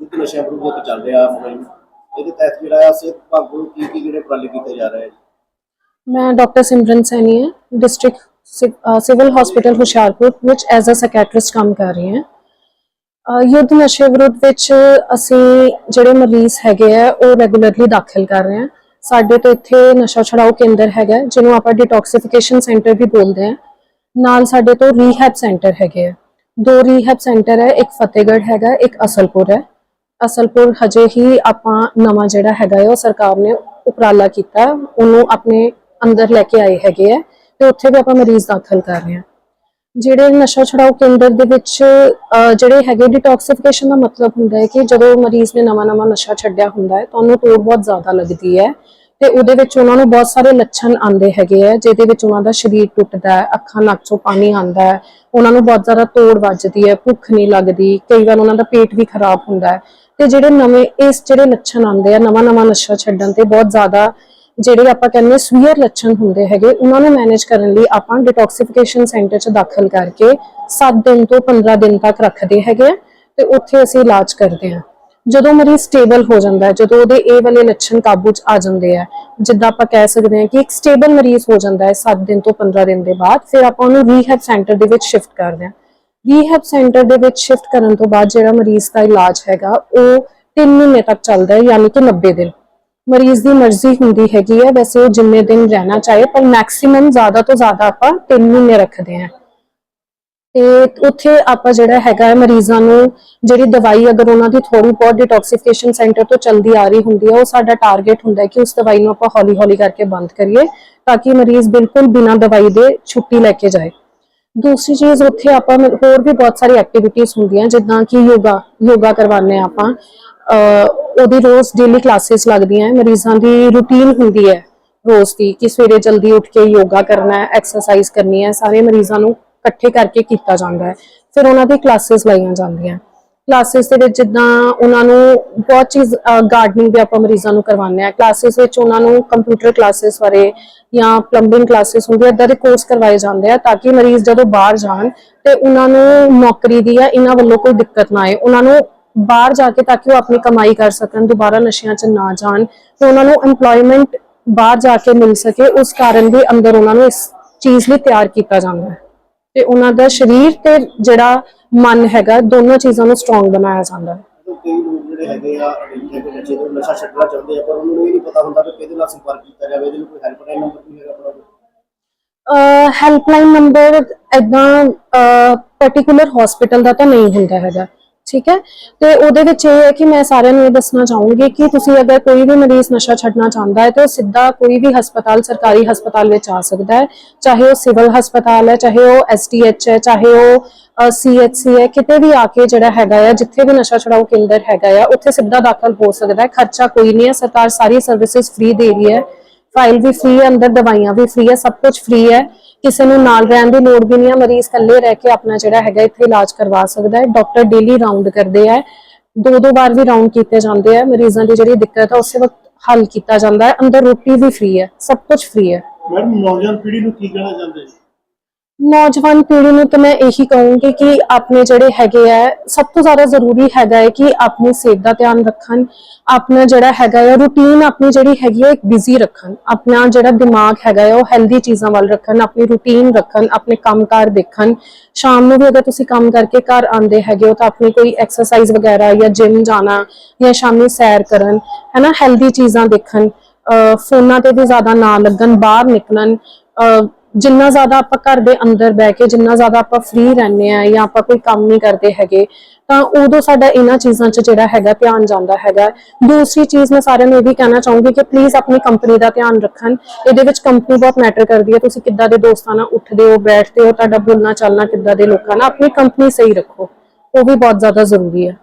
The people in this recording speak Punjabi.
ਯੁੱਧ ਨਸ਼ਾ ਵਿਰੁੱਧ ਚੱਲ ਰਿਹਾ ਮੁਹਿੰਮ, ਇਹਦੇ ਤਹਿਤ ਜਿਹੜਾ ਆ ਸਿਹਤ ਵਿਭਾਗ ਵੱਲੋਂ ਕੀ ਕੀ ਜਿਹੜੇ ਉਪਰਾਲੇ ਕੀਤੇ ਜਾ ਰਹੇ ਹੈ? ਮੈਂ ਡਾਕਟਰ ਸਿਮਰਨ ਸੈਣੀ ਹਾਂ, ਡਿਸਟ੍ਰਿਕਟ ਸਿਵਲ ਹਸਪੀਟਲ ਹੁਸ਼ਿਆਰਪੁਰ ਵਿੱਚ ਐਜ਼ ਅ ਸਾਈਕੈਟ੍ਰਿਸਟ ਕੰਮ ਕਰ ਰਹੀ ਹਾਂ। ਯੁੱਧ ਨਸ਼ੇ ਵਿਰੁੱਧ ਵਿੱਚ ਅਸੀਂ ਜਿਹੜੇ ਮਰੀਜ਼ ਹੈਗੇ ਆ, ਉਹ ਰੈਗੂਲਰਲੀ ਦਾਖਲ ਕਰ ਰਹੇ ਹਾਂ। ਸਾਡੇ ਤੋਂ ਇੱਥੇ ਨਸ਼ਾ ਛੁਡਾਊ ਕੇਂਦਰ ਹੈਗਾ, ਜਿਹਨੂੰ ਆਪਾਂ ਡਿਟੌਕਸੀਫਿਕੇਸ਼ਨ ਸੈਂਟਰ ਵੀ ਬੋਲਦੇ ਹਾਂ। ਨਾਲ ਸਾਡੇ ਤੋਂ ਰੀਹੈਬ ਸੈਂਟਰ ਹੈਗੇ ਆ। ਦੋ ਰੀਹੈਬ ਸੈਂਟਰ ਹੈ, ਇੱਕ ਫਤਿਹਗੜ੍ਹ ਹੈਗਾ, ਇੱਕ ਅਸਲਪੁਰ ਹੈ। ਅਸਲਪੁਰ ਹਜੇ ਹੀ ਆਪਾਂ ਨਵਾਂ ਜਿਹੜਾ ਹੈਗਾ ਹੈ, ਉਹ ਸਰਕਾਰ ਨੇ ਉਪਰਾਲਾ ਕੀਤਾ ਉਹਨੂੰ ਆਪਣੇ ਅੰਦਰ ਲੈ ਕੇ ਆਏ ਹੈਗੇ ਆ ਤੇ ਉੱਥੇ ਵੀ ਆਪਾਂ ਮਰੀਜ਼ ਦਾਖਲ ਕਰ ਰਹੇ ਹਾਂ। ਜਿਹੜੇ ਨਸ਼ਾ ਛੁਡਾਊ ਕੇਂਦਰ ਦੇ ਵਿੱਚ ਜਿਹੜੇ ਹੈਗੇ ਡਿਟੌਕਸੀਫਿਕੇਸ਼ਨ ਦਾ ਮਤਲਬ ਹੁੰਦਾ ਹੈ ਕਿ ਜਦੋਂ ਮਰੀਜ਼ ਨੇ ਨਵਾਂ-ਨਵਾਂ ਨਸ਼ਾ ਛੱਡਿਆ ਹੁੰਦਾ ਹੈ ਤਾਂ ਉਹਨੂੰ ਤੋੜ ਬਹੁਤ ਜ਼ਿਆਦਾ ਲੱਗਦੀ ਹੈ ਤੇ ਉਹਦੇ ਵਿੱਚ ਉਹਨਾਂ ਨੂੰ ਬਹੁਤ ਸਾਰੇ ਲੱਛਣ ਆਉਂਦੇ ਹੈਗੇ ਆ ਜਿਹਦੇ ਵਿੱਚ ਉਹਨਾਂ ਦਾ ਸਰੀਰ ਟੁੱਟਦਾ ਹੈ, ਅੱਖਾਂ ਨੱਕ ਚੋਂ ਪਾਣੀ ਆਉਂਦਾ ਹੈ, ਉਹਨਾਂ ਨੂੰ ਬਹੁਤ ਜ਼ਿਆਦਾ ਤੋੜ ਵੱਜਦੀ ਹੈ, ਭੁੱਖ ਨਹੀਂ ਲੱਗਦੀ, ਕਈ ਵਾਰ ਉਹਨਾਂ ਦਾ ਪੇਟ ਵੀ ਖਰਾਬ ਹੁੰਦਾ ਹੈ। ਤੇ ਜਿਹੜੇ ਨਵੇਂ ਇਸ ਜਿਹੜੇ ਲੱਛਣ ਆਉਂਦੇ ਆ ਨਵਾਂ-ਨਵਾਂ ਨਸ਼ਾ ਛੱਡਣ ਤੇ ਬਹੁਤ ਜ਼ਿਆਦਾ ਜਿਹੜੇ ਆਪਾਂ ਕਹਿੰਦੇ ਸਵੀਅਰ ਲੱਛਣ ਹੁੰਦੇ ਹੈਗੇ, ਉਹਨਾਂ ਨੂੰ ਮੈਨੇਜ ਕਰਨ ਲਈ ਆਪਾਂ ਡਿਟੌਕਸੀਫਿਕੇਸ਼ਨ ਸੈਂਟਰ 'ਚ ਦਾਖਲ ਕਰਕੇ 7 ਦਿਨ ਤੋਂ 15 ਦਿਨ ਤੱਕ ਰੱਖਦੇ ਹੈਗੇ ਤੇ ਉੱਥੇ ਅਸੀਂ ਇਲਾਜ ਕਰਦੇ ਹਾਂ। ਜਦੋਂ ਮਰੀਜ਼ ਸਟੇਬਲ ਹੋ ਜਾਂਦਾ ਹੈ, ਜਦੋਂ ਉਹਦੇ ਇਹ ਵਾਲੇ ਲੱਛਣ ਕਾਬੂ 'ਚ ਆ ਜਾਂਦੇ ਆ, ਜਿੱਦਾਂ ਆਪਾਂ ਕਹਿ ਸਕਦੇ ਹਾਂ ਕਿ ਇੱਕ ਸਟੇਬਲ ਮਰੀਜ਼ ਹੋ ਜਾਂਦਾ ਹੈ 7 ਦਿਨ ਤੋਂ 15 ਦਿਨ ਦੇ ਬਾਅਦ, ਫਿਰ ਆਪਾਂ ਉਹਨੂੰ ਰੀਹੈਬ ਸੈਂਟਰ ਦੇ ਵਿੱਚ ਸ਼ਿਫਟ ਕਰਦੇ ਹਾਂ। ਰੀਹੈਬ ਸੈਂਟਰ ਦੇ ਵਿੱਚ ਸ਼ਿਫਟ ਕਰਨ ਤੋਂ ਬਾਅਦ ਜਿਹੜਾ ਮਰੀਜ਼ ਦਾ ਇਲਾਜ ਹੈਗਾ, ਉਹ 3 ਮਹੀਨੇ ਤੱਕ ਚੱਲਦਾ ਹੈ, ਯਾਨੀ ਕਿ 90 ਦਿਨ। ਮਰੀਜ਼ ਦੀ ਮਰਜ਼ੀ ਹੁੰਦੀ ਹੈਗੀ ਹੈ, ਵੈਸੇ ਉਹ ਜਿੰਨੇ ਦਿਨ ਰਹਿਣਾ ਚਾਹੇ, ਪਰ ਮੈਕਸਿਮਮ ਜ਼ਿਆਦਾ ਤੋਂ ਜ਼ਿਆਦਾ ਆਪਾਂ 3 ਮਹੀਨੇ ਰੱਖਦੇ ਹਾਂ। ਤੇ ਉੱਥੇ ਆਪਾਂ ਜਿਹੜਾ ਹੈਗਾ ਹੈ, ਮਰੀਜ਼ਾਂ ਨੂੰ ਜਿਹੜੀ ਦਵਾਈ ਅਗਰ ਉਹਨਾਂ ਦੀ ਥੋੜੀ ਬਹੁਤ ਡਿਟੌਕਸੀਫਿਕੇਸ਼ਨ ਸੈਂਟਰ ਤੋਂ ਚਲਦੀ ਆ ਰਹੀ ਹੁੰਦੀ ਹੈ, ਉਹ ਸਾਡਾ ਟਾਰਗੇਟ ਹੁੰਦਾ ਹੈ ਕਿ ਉਸ ਦਵਾਈ ਨੂੰ ਆਪਾਂ ਹੌਲੀ-ਹੌਲੀ ਕਰਕੇ ਬੰਦ ਕਰੀਏ, ਤਾਂ ਕਿ ਮਰੀਜ਼ ਬਿਲਕੁਲ ਬਿਨਾਂ ਦਵਾਈ ਦੇ ਛੁੱਟੀ ਲੈ ਕੇ ਜਾਏ। ਦੂਸਰੀ ਚੀਜ਼ ਉੱਥੇ ਆਪਾਂ ਮ- ਹੋਰ ਵੀ ਬਹੁਤ ਸਾਰੀ ਐਕਟੀਵਿਟੀਜ਼ ਹੁੰਦੀਆਂ, ਜਿੱਦਾਂ ਕਿ ਯੋਗਾ ਯੋਗਾ ਕਰਵਾਉਂਦੇ ਹਾਂ ਆਪਾਂ। ਉਹਦੀ ਰੋਜ਼ ਡੇਲੀ ਕਲਾਸਿਸ ਲੱਗਦੀਆਂ ਮਰੀਜ਼ਾਂ ਦੀ ਰੁਟੀਨ ਹੁੰਦੀ ਹੈ ਰੋਜ਼ ਦੀ ਕਿ ਸਵੇਰੇ ਜਲਦੀ ਉੱਠ ਕੇ ਯੋਗਾ ਕਰਨਾ ਹੈ ਐਕਸਰਸਾਈਜ਼ ਕਰਨੀ ਹੈ, ਸਾਰੇ ਮਰੀਜ਼ਾਂ ਨੂੰ ਇਕੱਠੇ ਕਰਕੇ ਕੀਤਾ ਜਾਂਦਾ ਹੈ। ਫਿਰ ਉਹਨਾਂ ਦੀ ਕਲਾਸਿਸ ਲਾਈਆਂ ਜਾਂਦੀਆਂ। ਕਲਾਸਿਸ ਦੇ ਵਿੱਚ ਜਿੱਦਾਂ ਉਹਨਾਂ ਨੂੰ ਬਹੁਤ ਚੀਜ਼ ਗਾਰਡਨਿੰਗ ਵੀ ਆਪਾਂ ਮਰੀਜ਼ਾਂ ਨੂੰ ਕਰਵਾਉਂਦੇ ਆ ਕਲਾਸਿਸ ਵਿੱਚ ਉਹਨਾਂ ਨੂੰ ਕੰਪਿਊਟਰ ਕਲਾਸਿਸ ਬਾਰੇ ਜਾਂ ਪਲੰਬਿੰਗ ਕਲਾਸਿਸ ਹੁੰਦੀ ਇਦਾਂ ਦੇ ਕੋਰਸ ਕਰਵਾਏ ਜਾਂਦੇ ਆ ਤਾਂ ਕਿ ਮਰੀਜ਼ ਜਦੋਂ ਬਾਹਰ ਜਾਣ ਤੇ ਉਹਨਾਂ ਨੂੰ ਨੌਕਰੀ ਦੀ ਜਾਂ ਇਹਨਾਂ ਵੱਲੋਂ ਕੋਈ ਦਿੱਕਤ ਨਾ ਆਏ। ਉਹਨਾਂ ਨੂੰ ਬਾਹਰ ਜਾ ਕੇ ਤਾਂ ਕਿ ਉਹ ਆਪਣੀ ਕਮਾਈ ਕਰ ਸਕਣ, ਦੁਬਾਰਾ ਨਸ਼ਿਆਂ 'ਚ ਨਾ ਜਾਣ ਤੇ ਉਹਨਾਂ ਨੂੰ EMPLOYMENT ਬਾਹਰ ਜਾ ਕੇ ਮਿਲ ਸਕੇ, ਉਸ ਕਾਰਨ ਵੀ ਅੰਦਰ ਉਹਨਾਂ ਨੂੰ ਇਸ ਚੀਜ਼ ਲਈ ਤਿਆਰ ਕੀਤਾ ਜਾਂਦਾ ਹੈ। ਤੇ ਉਹਨਾਂ ਦਾ ਸਰੀਰ ਤੇ ਜਿਹੜਾ ਮਨ ਹੈਗਾ ਦੋਨੋਂ ਚੀਜ਼ਾਂ ਨੂੰ ਸਟਰੋਂਗ ਬਣਾਇਆ ਜਾਂਦਾ ਹੈ ਕਈ ਲੋਕ ਜਿਹੜੇ ਹੈਗੇ ਆ ਅਡਿਕਟ ਹੈਗੇ ਨਸ਼ੇ ਤੋਂ ਨਸ਼ਾ ਛੱਡਣਾ ਚਾਹੁੰਦੇ ਆ ਪਰ ਉਹਨਾਂ ਨੂੰ ਇਹ ਨਹੀਂ ਪਤਾ ਹੁੰਦਾ ਕਿ ਕਿਹਦੇ ਨਾਲ ਸੰਪਰਕ ਕੀਤਾ ਜਾਵੇ ਇਹਦੇ ਲਈ ਕੋਈ ਹੈਲਪਲਾਈਨ ਨੰਬਰ ਵੀ ਹੈਗਾ ਆਪਣਾ? ਹੈਲਪਲਾਈਨ ਨੰਬਰ ਇਦਾਂ ਪਾਰਟਿਕੂਲਰ ਹਸਪੀਟਲ ਦਾ ਤਾਂ ਨਹੀਂ ਹੁੰਦਾ ਹੈਗਾ ਠੀਕ ਹੈ? ਤੇ ਉਹਦੇ ਵਿੱਚ ਇਹ ਹੈ ਕਿ ਮੈਂ ਸਾਰਿਆਂ ਨੂੰ ਇਹ ਦੱਸਣਾ ਚਾਹੂੰਗੀ ਕਿ ਤੁਸੀਂ ਅਗਰ ਕੋਈ ਵੀ ਮਰੀਜ਼ ਨਸ਼ਾ ਛੱਡਣਾ ਚਾਹੁੰਦਾ ਹੈ, ਤਾਂ ਸਿੱਧਾ ਕੋਈ ਵੀ ਹਸਪਤਾਲ, ਸਰਕਾਰੀ ਹਸਪਤਾਲ ਵਿੱਚ ਆ ਸਕਦਾ ਹੈ। ਚਾਹੇ ਉਹ ਸਿਵਲ ਹਸਪਤਾਲ ਹੈ, ਚਾਹੇ ਉਹ ਐਸਟੀਐਚ ਹੈ, ਚਾਹੇ ਉਹ ਸੀਐਚਸੀ ਹੈ, ਕਿਤੇ ਵੀ ਆ ਕੇ ਜਿਹੜਾ ਹੈਗਾ ਆ, ਜਿੱਥੇ ਵੀ ਨਸ਼ਾ ਛੁਡਾਊ ਕੇਂਦਰ ਹੈਗਾ ਆ, ਉੱਥੇ ਸਿੱਧਾ ਦਾਖਲ ਹੋ ਸਕਦਾ ਹੈ। ਖਰਚਾ ਕੋਈ ਨਹੀਂ ਹੈ, ਸਰਕਾਰ ਸਾਰੀ ਸਰਵਿਸਿਜ਼ ਫ੍ਰੀ ਦੇ ਰਹੀ ਹੈ। ਫਾਈਲ ਵੀ ਫ੍ਰੀ ਹੈ, ਅੰਦਰ ਦਵਾਈਆਂ ਵੀ ਫ੍ਰੀ ਹੈ, ਸਭ ਕੁਝ ਫ੍ਰੀ ਹੈ। ਕਿਸੇ ਨੂੰ ਨਾਲ ਰਹਿਣ ਦੀ ਲੋੜ ਵੀ ਨਹੀਂ ਹੈ, ਮਰੀਜ਼ ਇਕੱਲੇ ਰਹਿ ਕੇ ਆਪਣਾ ਜਿਹੜਾ ਹੈਗਾ ਇੱਥੇ ਇਲਾਜ ਕਰਵਾ ਸਕਦਾ ਹੈ। ਡਾਕਟਰ ਡੇਲੀ ਰਾਉਂਡ ਕਰਦੇ ਆ ਦੋ ਦੋ ਵਾਰ ਵੀ ਰਾਉਂਡ ਕੀਤੇ ਜਾਂਦੇ ਆ ਮਰੀਜ਼ਾਂ ਦੀ ਜਿਹੜੀ ਦਿੱਕਤ ਹੈ, ਉਸੇ ਵਕਤ ਹੱਲ ਕੀਤਾ ਜਾਂਦਾ ਹੈ। ਅੰਦਰ ਰੋਟੀ ਵੀ ਫ੍ਰੀ ਹੈ, ਸਭ ਕੁਝ ਫ੍ਰੀ ਹੈ। ਮੈਡਮ ਨੌਜਵਾਨ ਪੀੜ੍ਹੀ ਨੂੰ ਕੀ ਕਹਿਣਾ ਚਾਹੁੰਦੇ ਜੀ ਨੌਜਵਾਨ ਪੀੜ੍ਹੀ ਨੂੰ ਤਾਂ ਮੈਂ ਇਹੀ ਕਹੂੰਗੀ ਕਿ ਆਪਣੇ ਜਿਹੜੇ ਹੈਗੇ ਆ, ਸਭ ਤੋਂ ਜ਼ਿਆਦਾ ਜ਼ਰੂਰੀ ਹੈਗਾ ਹੈ ਕਿ ਆਪਣੀ ਸਿਹਤ ਦਾ ਧਿਆਨ ਰੱਖਣ, ਆਪਣਾ ਜਿਹੜਾ ਹੈਗਾ ਹੈ ਰੂਟੀਨ ਆਪਣੀ ਜਿਹੜੀ ਹੈਗੀ ਹੈ ਇੱਕ ਬਿਜ਼ੀ ਰੱਖਣ, ਆਪਣਾ ਜਿਹੜਾ ਦਿਮਾਗ ਹੈਗਾ ਹੈ ਉਹ ਹੈਲਦੀ ਚੀਜ਼ਾਂ ਵੱਲ ਰੱਖਣ, ਆਪਣੀ ਰੂਟੀਨ ਰੱਖਣ, ਆਪਣੇ ਕੰਮਕਾਰ ਦੇਖਣ। ਸ਼ਾਮ ਨੂੰ ਵੀ ਅਗਰ ਤੁਸੀਂ ਕੰਮ ਕਰਕੇ ਘਰ ਆਉਂਦੇ ਹੈਗੇ ਹੋ ਤਾਂ ਆਪਣੀ ਕੋਈ ਐਕਸਰਸਾਈਜ਼ ਵਗੈਰਾ ਜਾਂ ਜਿਮ ਜਾਣਾ ਜਾਂ ਸ਼ਾਮੀ ਸੈਰ ਕਰਨ, ਹੈਨਾ ਹੈਲਦੀ ਚੀਜ਼ਾਂ ਦੇਖਣ ਫੋਨਾਂ ਤੇ ਵੀ ਜ਼ਿਆਦਾ ਨਾ ਲੱਗਣ, ਬਾਹਰ ਨਿਕਲਣ ਜਿੰਨਾ ਜ਼ਿਆਦਾ ਆਪਾਂ ਘਰ ਦੇ ਅੰਦਰ ਬਹਿ ਕੇ, ਜਿੰਨਾ ਜ਼ਿਆਦਾ ਆਪਾਂ ਫ੍ਰੀ ਰਹਿੰਦੇ ਆ ਜਾਂ ਆਪਾਂ ਕੋਈ ਕੰਮ ਨਹੀਂ ਕਰਦੇ ਹੈਗੇ, ਤਾਂ ਉਦੋਂ ਸਾਡਾ ਇਹਨਾਂ ਚੀਜ਼ਾਂ 'ਚ ਜਿਹੜਾ ਹੈਗਾ ਧਿਆਨ ਜਾਂਦਾ ਹੈਗਾ। ਦੂਸਰੀ ਚੀਜ਼ ਮੈਂ ਸਾਰਿਆਂ ਨੂੰ ਇਹ ਵੀ ਕਹਿਣਾ ਚਾਹੂੰਗੀ ਕਿ ਪਲੀਜ਼ ਆਪਣੀ ਕੰਪਨੀ ਦਾ ਧਿਆਨ ਰੱਖਣ। ਇਹਦੇ ਵਿੱਚ ਕੰਪਨੀ ਬਹੁਤ ਮੈਟਰ ਕਰਦੀ ਹੈ। ਤੁਸੀਂ ਕਿੱਦਾਂ ਦੇ ਦੋਸਤਾਂ ਨਾਲ ਉੱਠਦੇ ਹੋ, ਬੈਠਦੇ ਹੋ, ਤੁਹਾਡਾ ਬੋਲਣਾ ਚੱਲਣਾ ਕਿੱਦਾਂ ਦੇ ਲੋਕਾਂ ਨਾਲ, ਆਪਣੀ ਕੰਪਨੀ ਸਹੀ ਰੱਖੋ। ਉਹ ਵੀ ਬਹੁਤ ਜ਼ਿਆਦਾ ਜ਼ਰੂਰੀ ਹੈ।